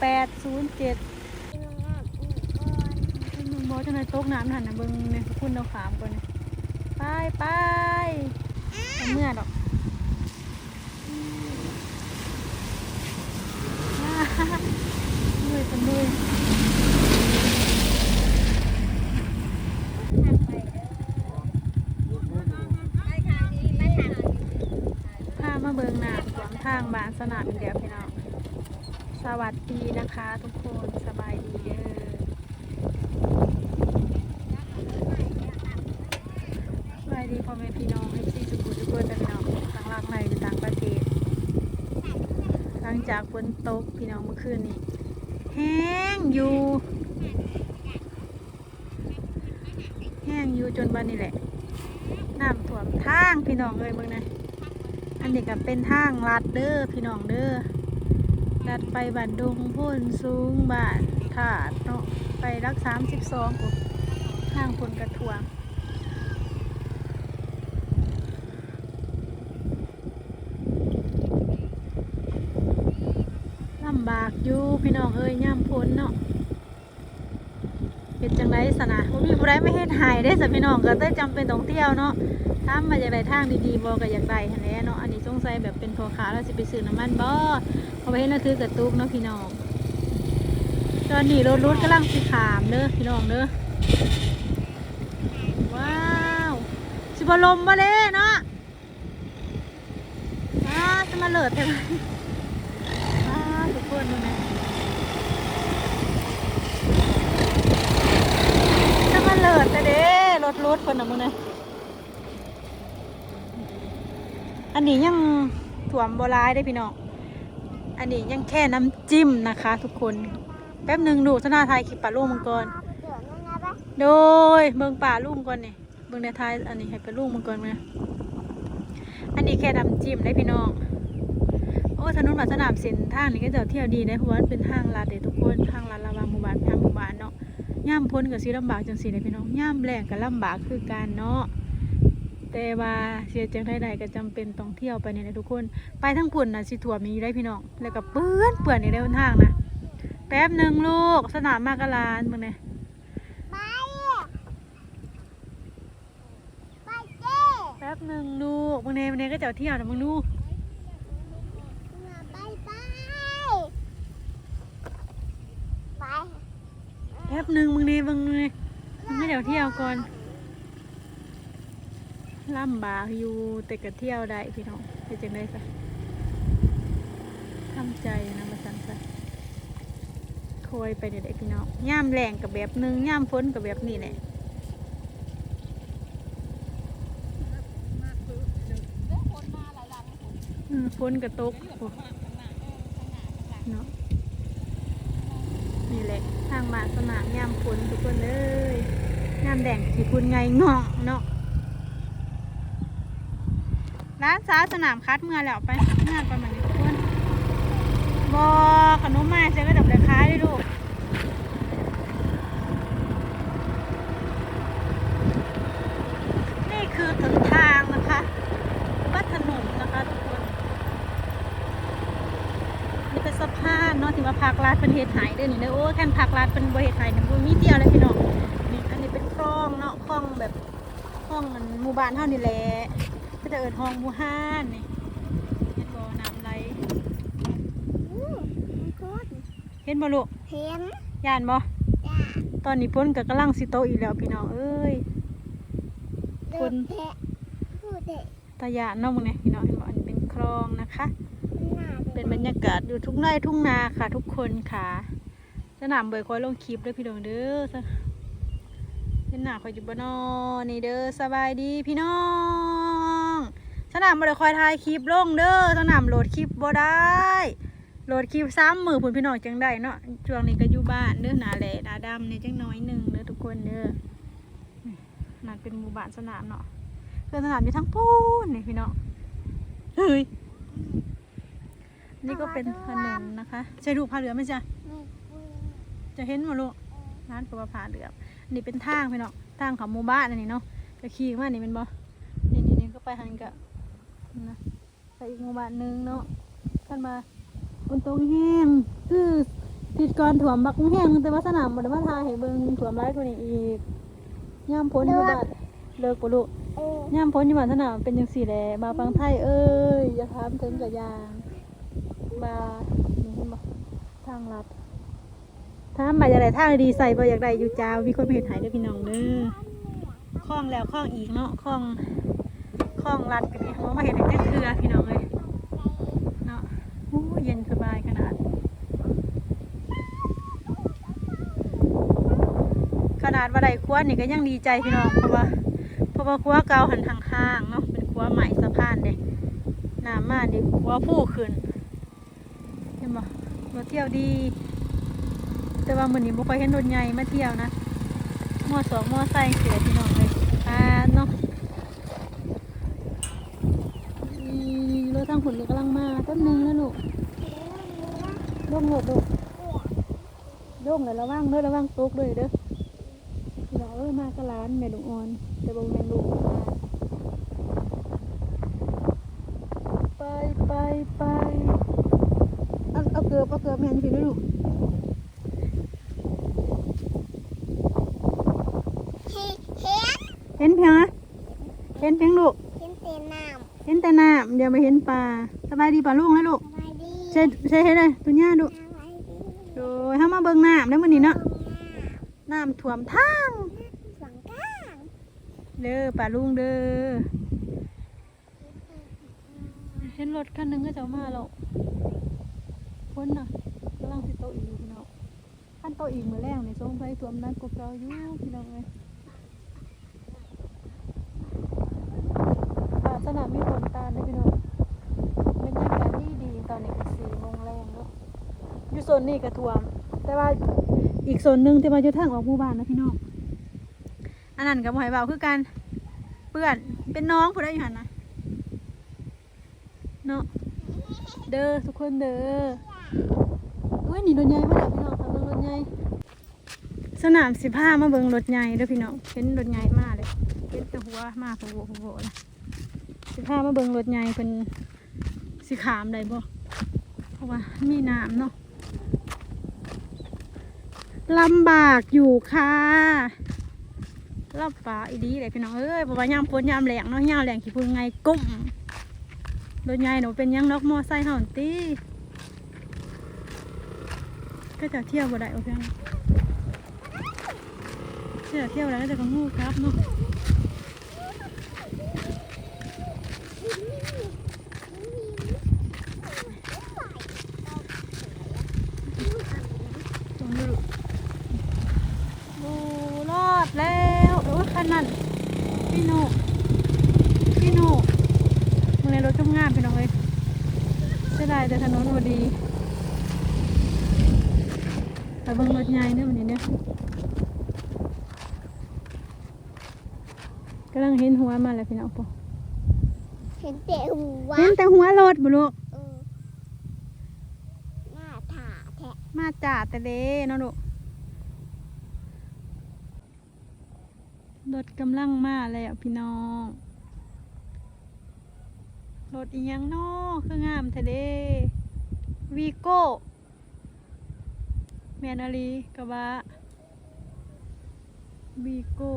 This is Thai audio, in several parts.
แปดศูนย์เจ็ดน้องอาบอีกก่อนมึงบอกจังไดตกน้ำหันนะเบิ่งเนี่ยคุณเราขามก่อนเนี่ยไปไปเอาเมื่อดอกอ่าเมื่อยกันเลย ไปทางนี้ไปทางนี้ พามาเบิ่งน้ำขวางทางบ้านสนามอีกแล้วพี่น้องสวัสดีนะคะทุกคนสบายดีเด้อสบายดีพ่อแม่พี่น้องเอฟซีสุขุมทุกคนนะพี่น้องต่างหลักในหรือต่างประเทศ หลัง จากฝนตกพี่น้องเมื่อคืนนี้แห้งอยู่ แห้งอยู่จนวันนี้แหละน้ำท่วมทางพี่น้องเลยเบิ่งนะอันนี้ก็เป็นทางลัดเด้อพี่น้องเด้อลัดไปบ้านดงพุ่นสูงบ้านถาดเนาะไปรักสามสิบสองทางคนกระทวง ลำบากอยู่ พี่น้องเอ้ยย่ำพ้นเนาะเป็นจังไรสนะบ่มีผู้ใดไม่เฮ็ดใหายได้สัพี่น้องก็ได้จำเป็นต้องเที่ยวเนาะถ้ามาจากได้ทางดีๆบ่ก็อยากได้หั่นแหละเนาะอันนี้สงสัยแบบเป็นพ่อค้าแล้วสิไปซื้อน้ำมันบ่เพราะว่าเห็นแล้วถือกระตุกเนาะพี่น้องตอนนี้รถรถกำลังสิขามเด้อพี่น้องเด้อว้าวสิบลมบ่เด้เนาะอ้าจะมาเลิศเท่าไหร่อ่าทุกคนดูนะจะมา เลิศแต่เด้รถรถคนน่ะมึงนะอันนี้ยังถ่วมโบรายได้พี่น้อง อันนี้ยังแค่น้ำจิ้มนะคะ ทุกคน แป๊บหนึ่งดูสนาไทยคลิปป่าลูกมังกรเดี๋ยวนั่นนโดยเบิ่งป่าลูกก่อนนี่เบิ่งในไทยอันนี้ให้ป่าลูกมังกรมอันนี้แค่น้ำจิ้มได้พี่น้องโอ้ถนนวัดสนามเส้นทางนี้ก็จะเที่ยวดีได้เพราะว่ามันเป็นทางลาดเด้ทุกคนทางลาดระวางหมู่บ้านทางหมู่บ้านเนาะ ย่ามพ้นกับสีลำบากจังสีเลยพี่น้องย่ามแรงกับลำบากคือการเนาะแต่ว่าเสียจังใดๆก็จำเป็นต้องเที่ยวไปเนี่ยนะทุกคน ไปทั้งพุ่นนะสิถั่วมีได้พี่น้อง แล้วก็เปื้อนเปื้อนในได้บนทางนะแป๊บหนึ่งลูกสนามมากลานมึงเนี่ยไปไปเจ้แป๊บหนึ่งลูกมึงเนี่ยมึงเนี่ยก็จะเที่ยวนะมึงดูมาไปไปไป แป๊บ หนึ่งมึงเนี่ยมึงเนี่ยมึงไม่เดี๋ยวเที่ยวก่อนลำบากอยู่แต่ก็เที่ยวได้พี่น้องเป็นจังได้ซะทำใจนะมาสั่นซะคอยไปเด็กๆพี่น้องย่ามแรงกับแบบหนึ่งย่ามฝนกับแบบนี้แหละฝนกระตกโอ้เนาะนี่ แหละทางมาสนามยามฝนทุกคนเลยยามแดงขี่พุ่นไงเงาะเนาะร้านสาสนามคัดเมื่อแล้วไปงานประมาณนี้ทุกคนบอขนมมาเจอก็ดับราคาด้วยลูกนี่คือถึงทางนะคะวัดถนนนะคะทุกคนนี่เป็นสะพานเนาะที่ว่าพักลาดเป็นเหตุหาย แค่นพักลาดเป็นบ่เหตุหายนี่ยบ่มีเดียวเลยพี่น้องนี่อันนี้เป็นคลองเนาะคลองแบบคลองมันหมู่บ้านเฮานี่แหละก็จะเอิ้นห้องหมู่ห้านนี่เห็นบ่น้ำไหลอู้มันโคตรเห็นบ่ลูกเห็นย่านบ่จ้าตอนนี้พ้นก็กำลังสิโตอีกแล้วพี่น้องเอ้ยเดือดแทะพูดเด็กตาย่านเนาะมึงเนี่ยพี่น้องเห็นบ่อันเป็นคลองนะคะ เป็นบรรยากาศอยู่ทุ่งไร่ทุ่งนาค่ะ ทุกคนค่ะ สนามเบยคอยลงคลิปด้วยพี่น้องเด้อสนหนาคอยอยู่บนอนี่เด้อสบายดีพี่น้อง สนามเบไดคอยถ่ายคลิปลงเด้อสนามโหลดคลิปบ่ได้โหลดคลิปซ้ำมือผุนพี่น้องจังได้เนาะช่วงนี้ก็อยู่บ้านเด้อหนาแหล่หนาดำเนี่ยจังน้อยหนึ่งเด้อทุกคนเด้อนั่นเป็นหมู่บ้านสนามเนาะเพื่อนสนามอยู่ทั้งปูนนี่พี่น้องเฮ้ยนี่ก็เป็นถนนนะคะใช่ดูพาเหรือไหมจ๊ะ จะเห็นมาลูกร้านปลาพาเรืออันนี่เป็นทางพี่เนาะทางของหมู่บ้านอันนี้เนาะก็ขี่มานี่เป็นบ่นี่นี่นี่ก็ไปหันกะนะไปอีกหมู่บ้านหนึงเนาะขึ้นมาบนตรงแห้งคือปิดก่อนถ่วมบักแห้งแต่ว่าสนามบ่ได้มาทายให้เบิ่งถ่วมร้ายกว่านี้อีกย่ามพ้นอยู่บ้านเลิกบ่ลูกเออย่ามพ้นอยู่บ้านสนามเป็นจังซี่แหละมาฟังไทยเอ้ยอย่าถามถึงกะยางมานี่เห็นบ่ทางลัด ถ้ามมาอยากได้ทางดีใส่บ่อยากได้อยู่จาวมีคนมาเฮ็ดให้เด้อพี่น้องเด้อคล้องแล้วคล้องอีกเนาะคล้องคล้องลัดกันนี่เขามาเฮ็ดให้จักเทื่อพี่น้องเอ้ยเนาะโอ้เย็นสบายขนาด ขนาดว่าได้ครัวนี่ก็ยังดีใจพี่น้องเพราะว่าเพราะว่าครัวเก่าหันทางข้างเนาะเป็นครัวใหม่สะพานเด้น้ำมานี่ครัวผู้ขึ้นเห็นบ่รถเที่ยวดี แต่ว่ามื้อนี้บ่ค่อยเห็นรถใหญ่มาเที่ยวนะมอสองมอไซค์เสียพี่น้องเลยอ่าเนาะอีรถทางหุ่นกำลังมาแป๊บนึงนะลูกลงรถลูกลงเลยระวังเด้อระวังตกด้วยเด้อพี่น้องเอ้ยมากระร้านแม่ลุงออนแต่บ่แม่ลูกมาไปไปไปเอาเอาเกลือเอาเกลือแม่นพี่ด้วยลูก เห็นเห็นเห็นเพียงนะเห็นเพียงลูก เห็นเต็มน้เห็นแต่น้ำเดี๋ยวไม่เห็นปลาสบายดีป่ะลูกนะลูกำสบายดีใช่ใช่เห็นเลยตัวเนี้ยดูสบายดีโดยถ้ามาเบิ่งน้ำแล้วมื้อนี้เนาะน้ำท่วมทางฝังก้างเด้อป่าลุงเด้อเห็นรถคันหนึงก็จะมาแล้วพ้นน่ะกำลังสิโตะอีกอยู่พี่น้องขั้นโตะอีกมื้อแรกนี่สงสัยท่วมนั้นกว่าเก่าอยู่พี่น้องเอ้ย สนามมีฝนตาลเด้อพี่น้องบรรยากาศดีดีตอนนี้ก็สี่โมงแรงเนาะอยู่โซนนี้ก็ท่วม แต่ว่าอีกโซนหนึ่งที่มาอยู่ทางออกหมู่บ้านนะพี่น้องอันนั้นกับหอยเบาคือกันเปื่อนเป็นน้องผู้ได้อยู่หันนะเนาะเด้อทุกคนเด้อเอ้ยนี่รถใหญ่มาแล้วพี่น้องทางเบิ่งรถใหญ่สนามสิบห้ามาเบิ่งรถใหญ่เด้อพี่น้องเห็นรถใหญ่มากเลยเห็นแต่หัวมากโผล่โผล่นะ สิบห้ามาเบิ่งรถใหญ่เป็นสิขามได้บ่เพราะว่ามีน้ำเนาะลำบากอยู่ค่ะรอบฟ้าอีดีเลยพี่น้องเอ้ยบอกว่ายามพ้นยามแหลงเนาะยามแหลงขี้พึ่งไงกุ้มรถใหญ่หนูเป็นยังนกมอไซค์เห่อนตีก็จะเที่ยวบ่ได้โอเคเที่ยวเที่ยวแล้วก็จะกังูครับเนาะตรงนี้ลูกโอ้รอดแล้วโอ้ยคันนั้นพี่โนพี่โนมึงในรถก็งามพี่น้องเอ้ยเสียดายแต่ ถนนพอดีแต่เบิ่งรถใหญ่เนี่ยวันนี้เนี่ยกำลังเห็นหัวมาแล้วพี่น้องปอเห็นแต่หัวเห็นแต่หัวรถบุลูกเออหน้าถาแทะมาจ่าแต่เด้เนาะลูกรถกำลังมาแล้วพี่น้องรถอีหยังเนาะคืองามแท้เด้ วีโก้แมนอาลีกะบะวีโก้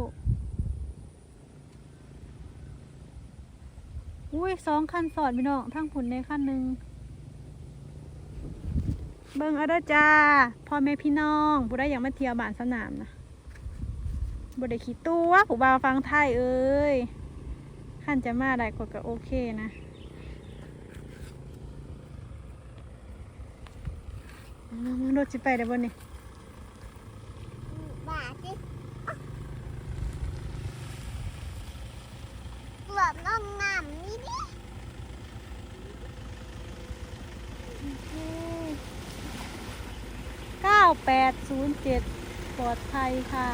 อุ้ยสองคันสอดพี่น้องทั้งผุนในคันหนึ่งเบิงเอาดจ้าพ่อแม่พี่น้องผู้ใดอยากมาเที่ยวบ้านสนามนะบ่ได้ขี้ตัวผู้บ่าวฟังไทยเอ้ยขั้นจะมาได้ก็ก็โอเคนะ มารถสิไปได้บ่นี่บาดสิเกือบน้องงามนี่ดิเก้าแปดศูนย์เจ็ดปลอดภัยค่ะ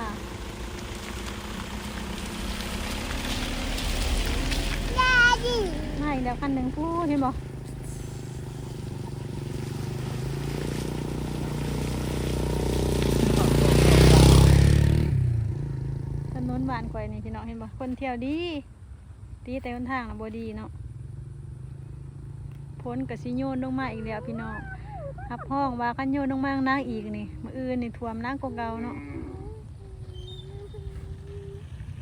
ยาดิมาอีกแล้วคันหนึ่งพูดเห็นบ่ถนน บ้านข่อยนี่พี่น้องเห็นบ่คนเที่ยวดีดีแต่คนทางน่ะบ่ดีเนาะพ้นกับสิโยนลงมาอีกแล้วพี่น้องหับห้องว่ากันโยนลงมานางอีกนี่มืออื่นนี่ท่วมนางกว่าเก่าเนาะ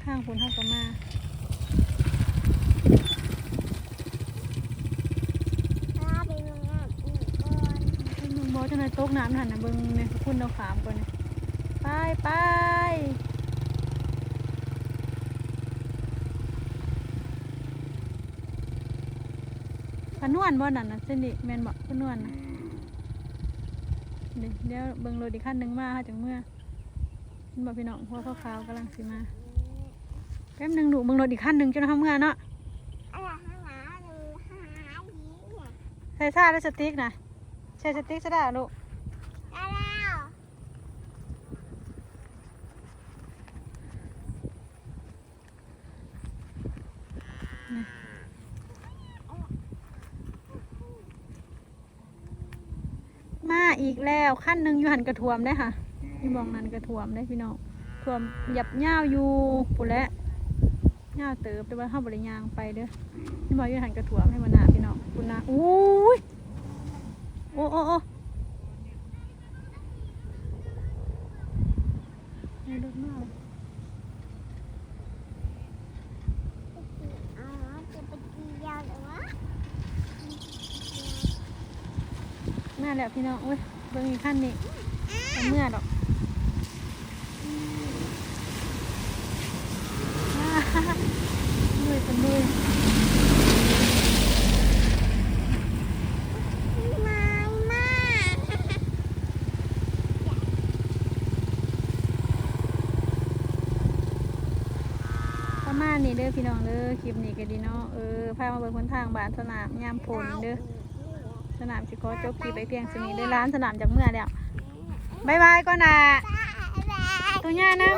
ข้างคุณเท่ากับมาถ้าไปเมืองอะอีกก่อนมึงบอกจังเลยตกน้ำหันนะเบิ่งเนี่ยคุณเราขามก่อนเนี่ยไป ไปพะนวนบ่นั่นนะเส้นดิแมนบอกพะนวนนะเดี๋ยวเดี๋ยวเบิ่งรถอีกขั้นหนึ่งมาหาจังเมื่อมันบอกพี่น้องหัวขาวๆกำลังสิมาแป๊บหนึงหนูเบิ่งรถอีกขั้นหนึ่งจนทำเมื่อเนาะอะไรข้างหลังหรือหาดีเนี่ยใส่ซ่าและสติ๊กนะใส่สติ๊กซะได้ลูก ได้แล้ว มาอีก แล้วขั้นหนึ่งอยู่หันกระถ่วมได้ค่ะพี่มองนั่นกระถ่วมได้พี่น้องถ่วมหยับย่าวอยู่ปุ่นและย่าวเติบแต่ว่าเข้าบริยางไปเด้อพี่บอกอยู่หันกระถ่วมให้มาหนาพี่น้องปุ่นนะอุ้ยโอ้โอ้โอ้ในรถมากอ๋อจะไปเกี่ยวหรือวะมาแล้วพี่น้องอุ้ย บิ่งอีกขั้นนี้เมื่อดอกด้วยกันด้วยไม่มากประมาณนี้เด้อพี่น้องเด้อคลิปนี้ก็ดีเนาะเออพามาเบิ่งคนทางบ้านสนามยามฝนเด้อ สนามสิขอจบคลิปไปเพียงสนี้เด้อร้านสนามจากเมื่อแล้วบายบายก่อนนะตัวย่านะ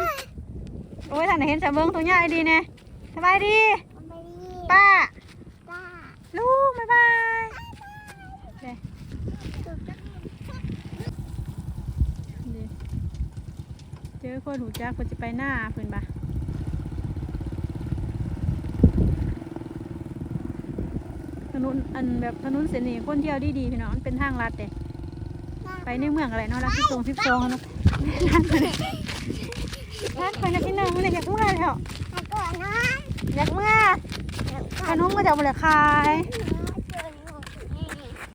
โอ้ยท่านไหนเห็นสะเบิ้งตัวย่าไอ้ดีเนี่ยสบายดีป้าป้า ลูกบายบายเด้เด้เจอคนหูจักคนจะไปหน้าเพิ่นปะ ถนนอันแบบถนนเส้นนี้คนเที่ยวดีๆพี่น้องมันเป็นทางลัดเด้ไปในเมืองอะไรเนาะลัดที่ตรงที่ตรงเนาะลัดไปเลยลัดไปนะพี่น้องมันเลยอยากเมื่อแล้วแล้วก่อนนะอยากเมื่อแล้วก่ขอนนมก็จะเอาไปเลยขายน